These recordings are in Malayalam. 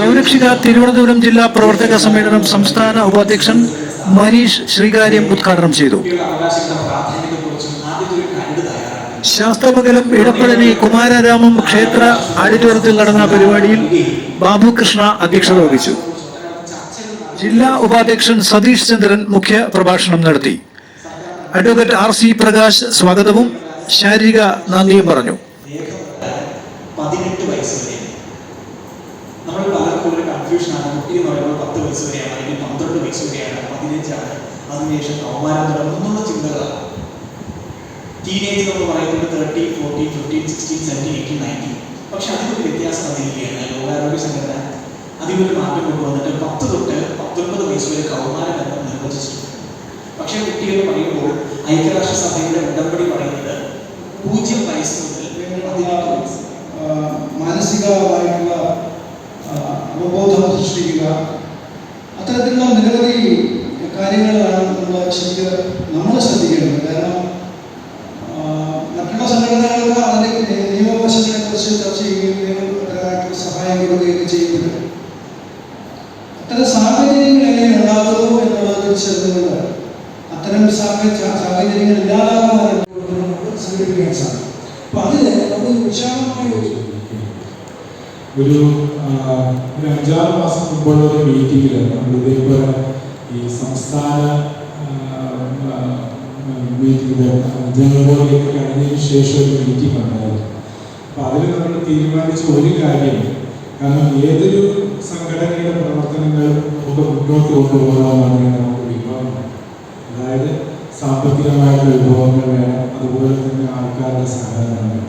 സൗരക്ഷിത തിരുവനന്തപുരം ജില്ലാ പ്രവർത്തക സമ്മേളനം സംസ്ഥാന ഉപാധ്യക്ഷൻ മനീഷ് ശ്രീകാര്യം ഉദ്ഘാടനം ചെയ്തു. ശാസ്ത്രമംഗലം ഇടപ്പഴനി കുമാരരാമം ക്ഷേത്ര ആഡിറ്റോറിയത്തിൽ നടന്ന പരിപാടിയിൽ ബാബുകൃഷ്ണ അധ്യക്ഷത വഹിച്ചു. ജില്ലാ ഉപാധ്യക്ഷൻ സതീഷ് ചന്ദ്രൻ മുഖ്യ പ്രഭാഷണം നടത്തി. അഡ്വക്കേറ്റ് ആർ സി പ്രകാശ് സ്വാഗതവും ശാരീരിക നന്ദിയും പറഞ്ഞു. പതിനെട്ട് വയസ്സ് നമ്മൾ ഒരു കൺഫ്യൂഷൻ കുട്ടി എന്ന് പറയുമ്പോൾ പത്ത് വയസ്സ് വരെയാണ് അല്ലെങ്കിൽ പന്ത്രണ്ട് വയസ്സ് വരെയാണ് പതിനഞ്ചാണ്. അതിനുശേഷം കൗമാരം തുടങ്ങുന്നുള്ള ചിന്തകളാണ്. ടീനേജ് എന്ന് പറയുന്നത് thirty forty fifteen sixteen seventeen eighteen nineteen പക്ഷെ അതിനൊരു വ്യത്യാസം അതിരിക്കുകയാണ് ലോകാരോഗ്യ സംഘടന അതിനൊരു മാറ്റം കൊണ്ടുവന്നിട്ട് പത്ത് തൊട്ട് പത്തൊൻപത് വയസ്സ് വരെ കൗമാരം ബന്ധം നിർവചിച്ചിട്ടുണ്ട്. പക്ഷേ കുട്ടികൾ പറയുമ്പോൾ ഐക്യരാഷ്ട്രസഭയുടെ ഉടമ്പടി പറയുന്നത് പൂജ്യം വയസ്സ് മുതൽ പതിനെട്ട് വയസ്സ് ആ, മാനസികമായിട്ടുള്ള ആ, അവബോധം സൃഷ്ടിക്കുക. അത്തരത്തിലുള്ള നിരവധി കാര്യങ്ങളാണ് നമ്മൾ ശരിക്കും നമ്മൾ ശ്രദ്ധിക്കേണ്ടത്. കാരണം മറ്റുള്ള സംഘടനകൾക്ക് അതിന്റെ നിയമവശങ്ങളെ കുറിച്ച് ചർച്ച ചെയ്യുകയും നിയമപരമായിട്ടുള്ള സഹായം കൊടുക്കുകയൊക്കെ ചെയ്യുന്നത് അത്തരം സാഹചര്യങ്ങൾ എങ്ങനെ ഉണ്ടാകുന്നു എന്നുള്ളത് തിരിച്ചറിഞ്ഞുകൊണ്ട് അത്തരം സാഹചര്യ സാഹചര്യങ്ങൾ ഇല്ലാതാകുന്ന സംഘടിപ്പിക്കാൻ സാധിക്കും. അപ്പൊ അതിന് നമ്മൾ വിശാലമായ ഒരു ഒരു അഞ്ചാറ് മാസം മുമ്പുള്ള ഒരു മീറ്റിംഗിൽ നമ്മൾ ഇതേപോലെ ഈ സംസ്ഥാന ബോഡിയൊക്കെ കഴിഞ്ഞതിന് ശേഷം ഒരു മീറ്റിംഗ് ഉണ്ടായിരുന്നു. അപ്പോൾ അതിൽ നമ്മൾ തീരുമാനിച്ച ഒരു കാര്യം കാരണം ഏതൊരു സംഘടനയുടെ പ്രവർത്തനങ്ങൾ ഒക്കെ മുന്നോട്ട് കൊണ്ടുപോകാമെന്ന് നമുക്ക് വിഭവം. അതായത് സാമ്പത്തികമായിട്ടുള്ള വിഭവങ്ങൾ വേണം അതുപോലെ തന്നെ ആൾക്കാരുടെ സഹകരണം വേണം.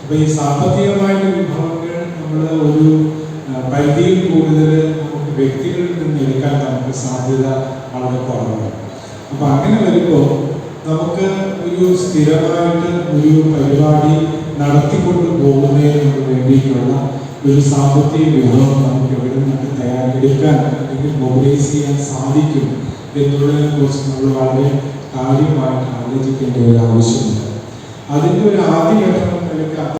അപ്പൊ ഈ സാമ്പത്തികമായിട്ട് വിഭവങ്ങൾ നമ്മൾ ഒരു ആ, പരിധിയിൽ കൂടുതൽ നമുക്ക് വ്യക്തികളിൽ നിന്ന് നമുക്ക് സാധ്യത വളരെ കുറവാണ്. അപ്പൊ അങ്ങനെ വരുമ്പോൾ നമുക്ക് ഒരു സ്ഥിരമായിട്ട് ഒരു പരിപാടി നടത്തിക്കൊണ്ട് പോകുന്നതിന് വേണ്ടിയിട്ടുള്ള ഒരു സാമ്പത്തിക വിഭവം നമുക്ക് എവിടെ നിന്നൊക്കെ തയ്യാറെടുക്കാൻ അല്ലെങ്കിൽ മൊബിലൈസ് ചെയ്യാൻ സാധിക്കും എന്നുള്ളതിനെ കുറിച്ച് നമ്മൾ വളരെ കാര്യമായിട്ട് ആലോചിക്കേണ്ട ഒരു ആവശ്യമുണ്ട് അതിന്റെ ഒരു ആദ്യ ഘട്ടം